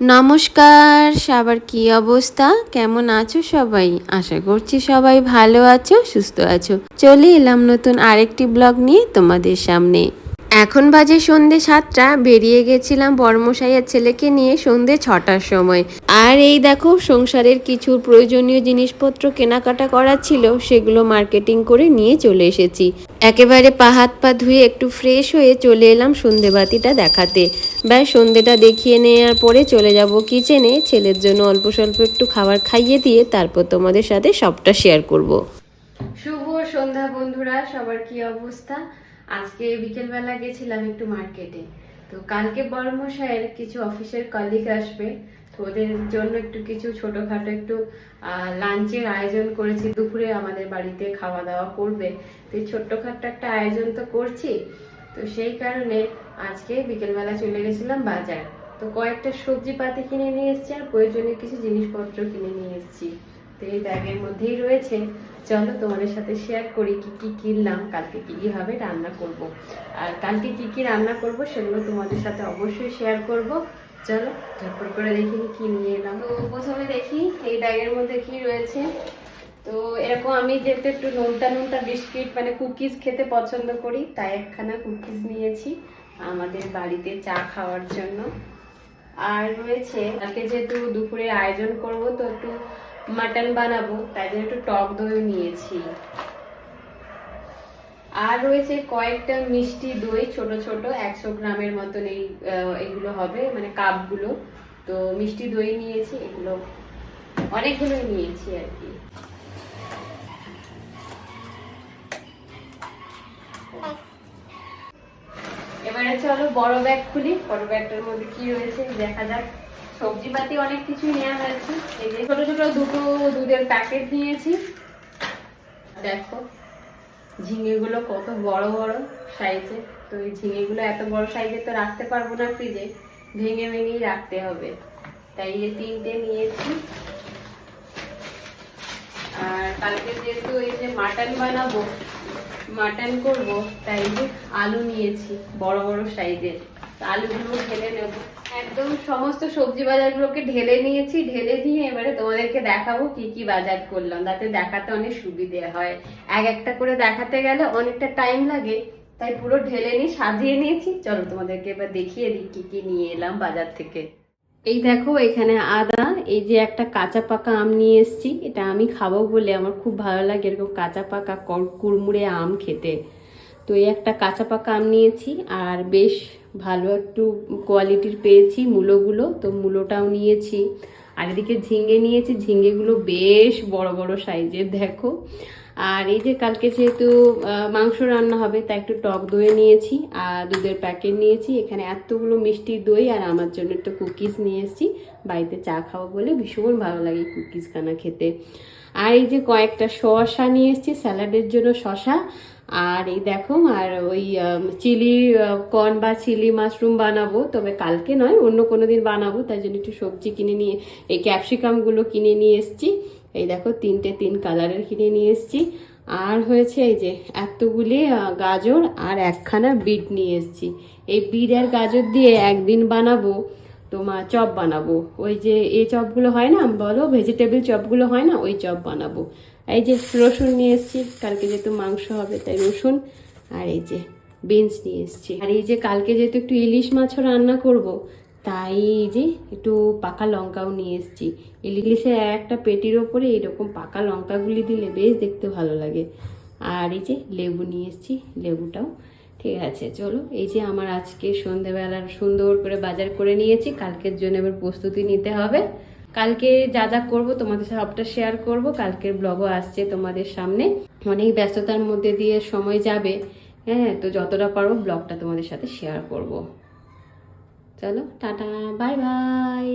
নমস্কার, সবার কি অবস্থা? কেমন আছো সবাই? আশা করছি সবাই ভালো আছো, সুস্থ আছো। চলে এলাম নতুন আরেকটি ব্লগ নিয়ে তোমাদের সামনে। এখন বাজে সন্ধে সাতটা, বেরিয়ে গেছিলাম বর্মশাইয়ের ছেলেকে নিয়ে সন্ধে ছটার সময়। আর এই দেখো, সংসারের কিছু প্রয়োজনীয় জিনিসপত্র কেনাকাটা করা ছিল, সেগুলো মার্কেটিং করে নিয়ে চলে এসেছি। একেবারে পা হাত পা ধুয়ে একটু ফ্রেশ হয়ে চলে এলাম সন্ধেবাতিটা দেখাতে। ব্যাস, সন্ধেটা দেখিয়ে নেওয়ার পরে চলে যাব কিচেনে, ছেলের জন্য অল্প স্বল্প একটু খাবার খাইয়ে দিয়ে তারপর তোমাদের সাথে সবটা শেয়ার করব। শুভ সন্ধ্যা বন্ধুরা, সবার কি অবস্থা? আজকে বিকেলবেলা গেছিলাম একটু মার্কেটে। তো কালকে বড়মশাইয়ের কিছু অফিসের কলিগ আসবে, তো ওদের জন্য একটু কিছু ছোটখাটো একটু লাঞ্চের আয়োজন করেছি। দুপুরে আমাদের বাড়িতে খাওয়া দাওয়া করবে। তো ছোট্টখাট্ট একটা আয়োজন তো করছি। তো সেই কারণে আজকে বিকেলবেলা চলে গেছিলাম বাজার। তো কয়েকটা সবজি পাতি কিনে নিয়ে এসেছি আর প্রয়োজনীয় কিছু জিনিসপত্র কিনে নিয়ে এসেছি। এই ব্যাগের মধ্যেই রয়েছে। চলো তোমাদের সাথে শেয়ার করি কি কি কিনলাম, কালকে কি কি ভাবে রান্না করব। আর কালকে কি কি রান্না করব সেগুলো তোমাদের সাথে অবশ্যই শেয়ার করব। চলো ঝটপট করে দেখি কি নিয়ে এলাম। তো প্রথমে দেখি এই ব্যাগের মধ্যে কি রয়েছে। তো এরকম আমি যেহেতু একটু নোনতা নোনতা বিস্কিট মানে কুকিজ খেতে পছন্দ করি, তাই একখানা কুকিজ নিয়েছি আমাদের বাড়িতে চা খাওয়ার জন্য। আর রয়েছে, কালকে যেহেতু দুপুরে আয়োজন করব, তো একটু মাটন বানাবো, তাই জন্য একটু টক দই নিয়েছি। আর রয়েছে কয়েকটা মিষ্টি দই, ছোট ছোট, একশো গ্রামের মতন এই এগুলো হবে মানে কাপগুলো। তো মিষ্টি দই নিয়েছি, এগুলো অনেকগুলোই নিয়েছি আর কি এবারে চলো, বড় ব্যাগ খুলি। বড় ব্যাগটার মধ্যে কি রয়েছে দেখা যাক। সবজি পাতি অনেক কিছু নেওয়া হয়েছে। এই যে ছোট ছোট দুটো দুধের প্যাকেট নিয়েছি। দেখো, ঝিঙেগুলো কত বড় বড় সাইজে তো এই ঝিঙেগুলো এত বড় সাইজে তো রাখতে পারব না ফ্রিজে ভেঙে ভেঙেই রাখতে হবে। তাই এই তিনটে নিয়েছি। আর কালকে যেহেতু এই যে মাটন বানাবো মাটন করব, তাই যে আলু নিয়েছি, বড় বড় সাইজের। আলুগুলো ঢেলে নেব। একদম সমস্ত সবজি বাজারগুলোকে ঢেলে নিয়েছি, ঢেলে নিয়ে এবারে তোমাদেরকে দেখাবো কি কি বাজার করলাম। তাতে দেখাতে অনেক সুবিধে হয়। এক একটা করে দেখাতে গেলে অনেকটা টাইম লাগে। তাই পুরো ঢেলে নিয়ে সাজিয়ে নিয়েছি। চলো তোমাদেরকে এবার দেখিয়ে দিই কি কি নিয়ে এলাম বাজার থেকে। এই দেখো এখানে আদা, এই যে একটা কাঁচা পাকা আম নিয়ে এসেছি। এটা আমি খাব বলে আমার খুব ভালো লাগে এরকম কাঁচা পাকা কুড়মুড়ে আম খেতে। তো এই একটা কাঁচা পাকা আম নিয়েছি আর বেশ ভালো একটু কোয়ালিটির পেয়েছি মূলোগুলো। তো মূলোটাও নিয়েছি। আর এদিকে ঝিঙ্গে নিয়েছি। ঝিঙ্গেগুলো বেশ বড় বড় সাইজের দেখো। আর এই যে কালকে যেহেতু মাংস রান্না হবে, তাই একটু টক দই নিয়েছি আর দুধের প্যাকেট নিয়েছি। এখানে এতগুলো মিষ্টি দই আর আমার জন্য একটু কুকিজ নিয়ে এসেছি। বাড়িতে চা খাব বলে ভীষণ ভালো লাগে কুকিজ খানা খেতে। আর এই যে কয়েকটা শসা নিয়ে এসেছি, স্যালাডের জন্য শসা। আর এই দেখো, আর ওই চিলি কর্ন বা চিলি মাশরুম বানাবো, তবে কালকে নয়, অন্য কোনো দিন বানাবো তাই জন্য একটু সবজি কিনে নিয়ে, এই ক্যাপসিকামগুলো কিনে নিয়ে এসেছি। এই দেখো তিনটে তিন কালারের কিনে নিয়ে এসেছি। আর হয়েছে এই যে এতগুলি গাজর আর একখানা বিট নিয়ে এসেছি। এই বিট আর গাজর দিয়ে একদিন বানাবো, তোমার চপ বানাবো। ওই যে এই চপগুলো হয় না বলো ভেজিটেবল চপগুলো হয় না, ওই চপ বানাবো। এই যে রসুন নিয়ে এসেছি, কালকে যেহেতু মাংস হবে তাই রসুন। আর এই যে বিনস নিয়ে এসেছি। আর এই যে কালকে যেহেতু একটু ইলিশ মাছও রান্না করব তাই এই যে একটু পাকা লঙ্কাও নিয়ে এসেছি। ইলিশের একটা পেটির ওপরে এরকম পাকা লঙ্কাগুলি দিলে বেশ দেখতে ভালো লাগে। আর এই যে লেবু নিয়ে এসেছি, লেবুটাও। ঠিক আছে, চলো। এই যে আমার আজকে সন্ধেবেলার সুন্দর করে বাজার করে নিয়েছি। কালকের জন্য এবার প্রস্তুতি নিতে হবে। কালকে যা যা করব তোমাদের সবটা শেয়ার করব। কালকের ব্লগও আসছে তোমাদের সামনে। অনেক ব্যস্ততার মধ্যে দিয়ে সময় যাবে। হ্যাঁ তো যতটা পারব ব্লগটা তোমাদের সাথে শেয়ার করব। চলো টাটা বাই বাই।